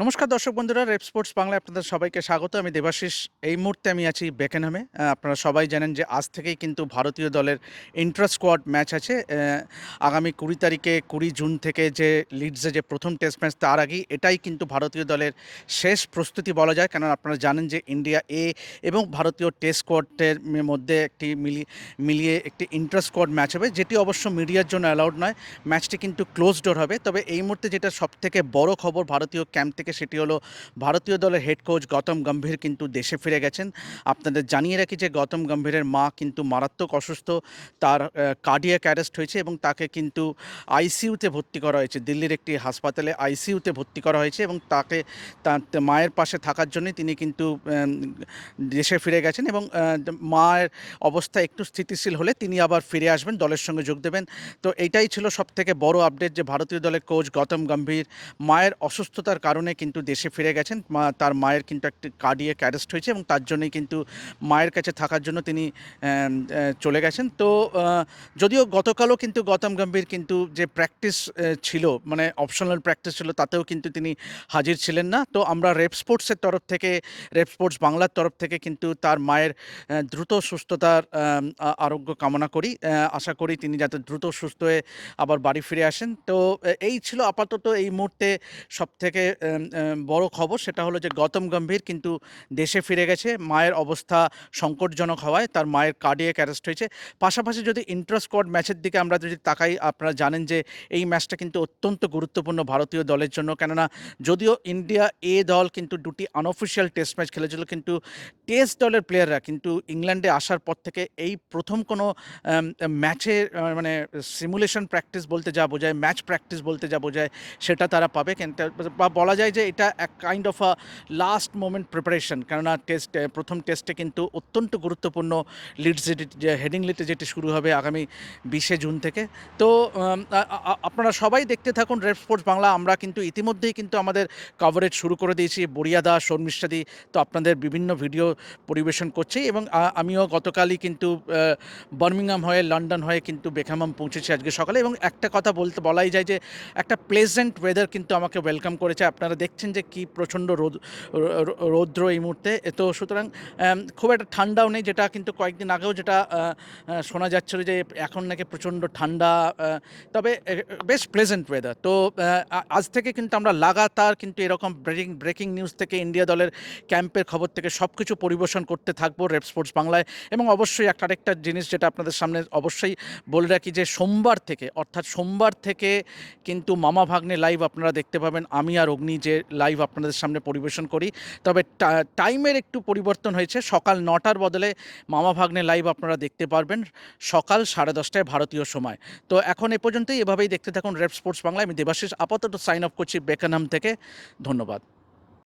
নমস্কার দর্শক বন্ধুরা, রেপ স্পোর্টস বাংলায় আপনাদের সবাইকে স্বাগত। আমি দেবাশিস। এই মুহূর্তে আমি আছি বেকেনহামে। আপনারা সবাই জানেন যে আজ থেকেই কিন্তু ভারতীয় দলের ইন্টার স্কোয়াড ম্যাচ আছে আগামী কুড়ি তারিখে, কুড়ি জুন থেকে যে লিডসে যে প্রথম টেস্ট ম্যাচ তার আগেই এটাই কিন্তু ভারতীয় দলের শেষ প্রস্তুতি বলা যায়। কেন আপনারা জানেন যে ইন্ডিয়া এ এবং ভারতীয় টেস্ট স্কোয়াডের মধ্যে একটি মিলি, মিলিয়ে একটি ইন্টার স্কোয়াড ম্যাচ হবে, যেটি অবশ্য মিডিয়ার জন্য অ্যালাউড নয়। ম্যাচটি কিন্তু ক্লোজ ডোর হবে। তবে এই মুহূর্তে যেটা সবথেকে বড় খবর ভারতীয় ক্যাম্প থেকে সেটি হলো ভারতীয় দলের হেড কোচ গৌতম গম্ভীর কিন্তু দেশে ফিরে গেছেন। আপনাদের জানিয়ে রাখি যে গৌতম গম্ভীরের মা কিন্তু মারাত্মক অসুস্থ, তার কার্ডিয়াক অ্যারেস্ট হয়েছে এবং তাকে কিন্তু আইসিইউতে ভর্তি করা হয়েছে। দিল্লির একটি হাসপাতালে আইসিইউতে ভর্তি করা হয়েছে এবং তাকে তার মায়ের পাশে থাকার জন্যই তিনি কিন্তু দেশে ফিরে গেছেন এবং মায়ের অবস্থা একটু স্থিতিশীল হলে তিনি আবার ফিরে আসবেন, দলের সঙ্গে যোগ দেবেন। তো এইটাই ছিল সব থেকে বড় আপডেট যে ভারতীয় দলের কোচ গৌতম গম্ভীর মায়ের অসুস্থতার কারণে কিন্তু দেশে ফিরে গেছেন। মা, তার মায়ের কিন্তু একটি কার্ডিয়াক অ্যারেস্ট হয়েছে এবং তার জন্যই কিন্তু মায়ের কাছে থাকার জন্য তিনি চলে গেছেন। তো যদিও গতকালও কিন্তু গৌতম গম্ভীর কিন্তু যে প্র্যাকটিস ছিল মানে অপশনাল প্র্যাকটিস ছিল, তাতেও কিন্তু তিনি হাজির ছিলেন না। তো আমরা রেপ স্পোর্টসের তরফ থেকে রেপ স্পোর্টস বাংলার তরফ থেকে কিন্তু তার মায়ের দ্রুত সুস্থতার আরোগ্য কামনা করি। আশা করি তিনি যাতে দ্রুত সুস্থ হয়ে আবার বাড়ি ফিরে আসেন। তো এই ছিল আপাতত এই মুহূর্তে সব থেকে বড় খবর সেটা হলো যে গৌতম গম্ভীর কিন্তু দেশে ফিরে গেছে। মায়ের অবস্থা সংকটজনক হওয়ায় তার মায়ের কার্ডিয়াক অ্যারেস্ট হয়েছে। পাশাপাশি যদি ইন্টার স্কোয়াড ম্যাচের দিকে আমরা যদি তাকাই, আপনারা জানেন যে এই ম্যাচটা কিন্তু অত্যন্ত গুরুত্বপূর্ণ ভারতীয় দলের জন্য। কেননা যদিও ইন্ডিয়া এ দল কিন্তু দুটি আনঅফিসিয়াল টেস্ট ম্যাচ খেলেছিল, কিন্তু টেস্ট দলের প্লেয়াররা কিন্তু ইংল্যান্ডে আসার পর থেকে এই প্রথম কোনো ম্যাচে মানে সিমুলেশন প্র্যাকটিস বলতে যা বোঝায় ম্যাচ প্র্যাকটিস বলতে যা বোঝায়, সেটা তারা পাবে। বা বলা যায় যে এটা এক kind of a last moment preparation কেননা টেস্ট প্রথম টেস্টে কিন্তু অত্যন্ত গুরুত্বপূর্ণ লিডস যে হেডিং লিটে যেটি শুরু হবে আগামী বিশে জুন থেকে। তো আপনারা সবাই দেখতে থাকুন রেড স্পোর্টস বাংলা আমরা কিন্তু ইতিমধ্যেই কিন্তু আমাদের কভারেজ শুরু করে দিয়েছি বরিয়াদা শর্মিষ্ঠাদি তো আপনাদের বিভিন্ন ভিডিও পরিবেশন করছি এবং আমিও গতকালই কিন্তু বার্মিংহাম হয়ে, লন্ডন হয়ে কিন্তু বেখামাম পৌঁছেছি আজকে সকালে এবং একটা কথা বলতে, বলাই যায় যে একটা প্লেজেন্ট ওয়েদার কিন্তু আমাকে ওয়েলকাম করেছে। আপনারা দেখছেন যে কি প্রচণ্ড রোদ রৌদ্র এই মুহূর্তে। তো সুতরাং খুব একটা ঠান্ডাও নেই, যেটা কিন্তু কয়েকদিন আগেও যেটা শোনা যাচ্ছিল যে এখন নাকি প্রচণ্ড ঠান্ডা তবে বেশ প্লেজেন্ট ওয়েদার তো আজ থেকে কিন্তু আমরা লাগাতার কিন্তু এরকম ব্রেকিং ব্রেকিং নিউজ থেকে ইন্ডিয়া দলের ক্যাম্পের খবর থেকে সব কিছু পরিবেশন করতে থাকব রেপ স্পোর্টস বাংলায়। এবং অবশ্যই একটা আরেকটা জিনিস যেটা আপনাদের সামনে অবশ্যই বলে রাখি যে সোমবার থেকে, অর্থাৎ সোমবার থেকে কিন্তু মামা ভাগ্নে লাইভ আপনারা দেখতে পাবেন, আমি আর অগ্নি যে লাইভ আপনাদের সামনে পরিবেশন করি। তবে টাইমের একটু পরিবর্তন হয়েছে। সকাল নটার বদলে মামা ভাগ্নে লাইভ আপনারা দেখতে পারবেন সকাল সাড়ে দশটায় ভারতীয় সময়। তো এখন এ পর্যন্তই। এভাবেই দেখতে থাকুন রেপ স্পোর্টস বাংলা আমি দেবাশিস। আপাতত সাইন অফ করছি বেকানাম থেকে। ধন্যবাদ।